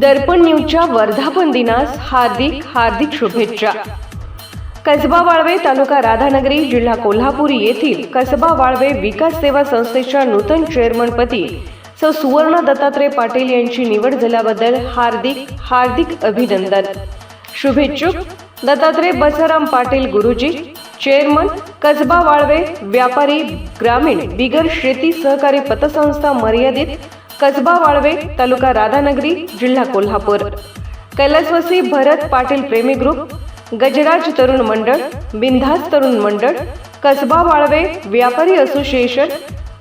दर्पण न्यूजच्या वर्धापन दिनास हार्दिक हार्दिक शुभेच्छा. कसबा वाळवे तालुका राधानगरी जिल्हा कोल्हापूर येथील कसबा वाळवे विकास सेवा संस्थेच्या नूतन चेअरमनपदी सौ सुवर्ण दत्तात्रय पाटील यांची निवड झाल्याबद्दल हार्दिक हार्दिक अभिनंदन. शुभेच्छुक दत्तात्रय बसाराम पाटील गुरुजी चेअरमन कसबा वाळवे व्यापारी ग्रामीण बिगर शेती सहकारी पतसंस्था मर्यादित कसबा वाळवे तालुका राधानगरी जिल्हा कोल्हापूर. कैलासवासी भरत पाटील प्रेमी ग्रुप गजराज तरुण मंडळ बिंधास तरुण मंडळ कसबा वाळवे व्यापारी असोसिएशन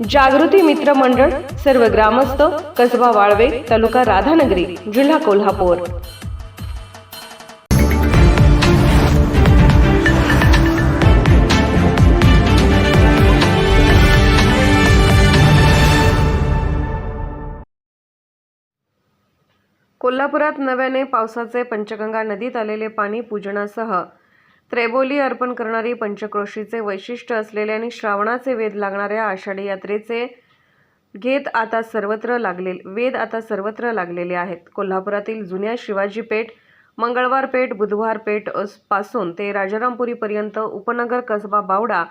जागृती मित्र मंडळ सर्व ग्रामस्थ कसबा वाळवे तालुका राधानगरी जिल्हा कोल्हापूर. कोल्हापुरात नव्याने पावसाचे पंचगंगा नदीत आलेले पाणी पूजनासह त्रेबोली अर्पण करणारी पंचक्रोशीचे वैशिष्ट्य असलेले आणि श्रावणाचे वेध लागणाऱ्या आषाढी यात्रेचे घेत आता सर्वत्र लागले वेद आता सर्वत्र लागलेले आहेत. कोल्हापुरातील जुन्या शिवाजी पेठ मंगळवार पेठ बुधवार पेठपासून ते राजारामपुरीपर्यंत उपनगर कसबा बावडा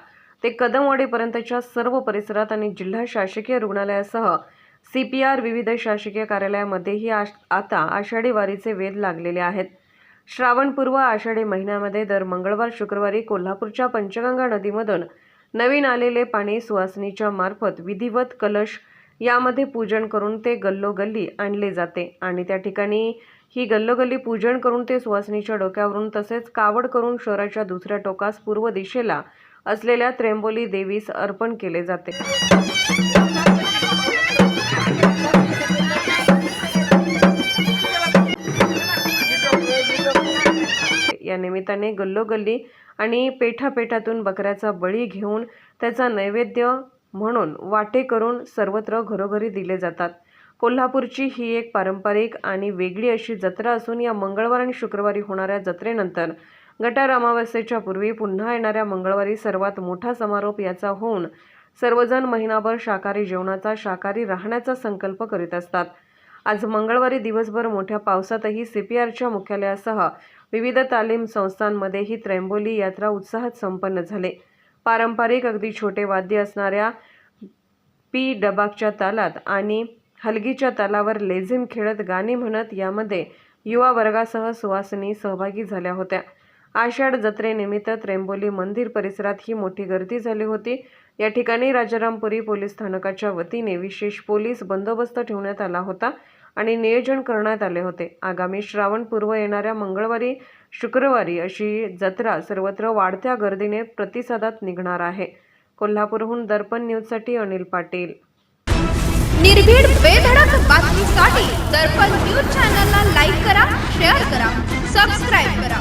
ते कदमवाडीपर्यंतच्या सर्व परिसरात आणि जिल्हा शासकीय रुग्णालयासह सी पी आर विविध शासकीय कार्यालयामध्येही आश- आता आषाढी वारीचे वेध लागलेले आहेत. श्रावणपूर्व आषाढी महिन्यामध्ये दर मंगळवार शुक्रवारी कोल्हापूरच्या पंचगंगा नदीमधून नवीन आलेले पाणी सुवासनीच्या मार्फत विधिवत कलश यामध्ये पूजन करून ते गल्लोगल्ली आणले जाते आणि त्या ठिकाणी ही गल्लोगल्ली पूजन करून ते सुवासनीच्या डोक्यावरून तसेच कावड करून शहराच्या दुसऱ्या टोकास पूर्व दिशेला असलेल्या त्र्यंबोली देवीस अर्पण केले जाते. या निमित्ताने गल्लोगल्ली आणि पेठापेठातून बकऱ्याचा बळी घेऊन त्याचा नैवेद्य म्हणून वाटे करून सर्वत्र घरोघरी दिले जातात. कोल्हापूरची ही एक पारंपरिक आणि वेगळी अशी जत्रा असून या मंगळवार आणि शुक्रवारी होणाऱ्या जत्रेनंतर गटार अमावस्येच्या पूर्वी पुन्हा येणाऱ्या मंगळवारी सर्वात मोठा समारोप याचा होऊन सर्वजण महिनाभर शाकाहारी जेवणाचा शाकाहारी राहण्याचा संकल्प करीत असतात. आज मंगळवारी दिवसभर मोठ्या पावसातही सीपीआरच्या मुख्यालयासह विविध तालीम संस्थांमध्ये ही त्र्यंबोली यात्रा उत्साहात संपन्न झाले. पारंपरिक अगदी छोटे वाद्य असणाऱ्या पी डबाकच्या तालात आणि हलगीच्या तालावर लेझिम खेळत गाणी म्हणत यामध्ये युवा वर्गासह सुवासिनी सहभागी झाल्या होत्या. आषाढ जत्रेनिमित्त त्र्यंबोली मंदिर परिसरात ही मोठी गर्दी झाली होती. या ठिकाणी राजारामपुरी पोलीस स्थानकाच्या वतीने विशेष पोलीस बंदोबस्त ठेवण्यात आला होता आणि नियोजन करण्यात आले होते. आगामी श्रावण पूर्व येणाऱ्या मंगळवारी शुक्रवारी अशी जत्रा सर्वत्र वाढत्या गर्दीने प्रतिसादात निघणार आहे. कोल्हापूरहून दर्पण न्यूजसाठी अनिल पाटील. निर्भीड बेधडक बातमीसाठी दर्पण न्यूज चॅनलला लाईक करा शेअर करा सबस्क्राईब करा.